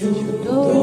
you know.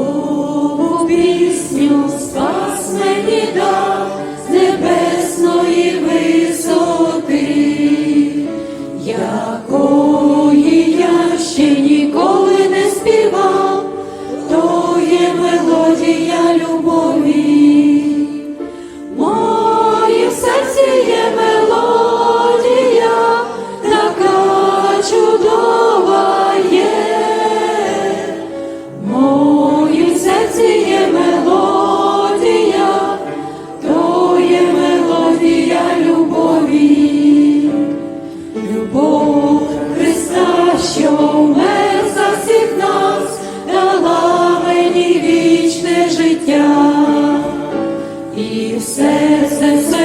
що умер за всіх нас, дала мені вічне життя і все, все, все.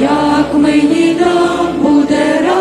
як мені там буде.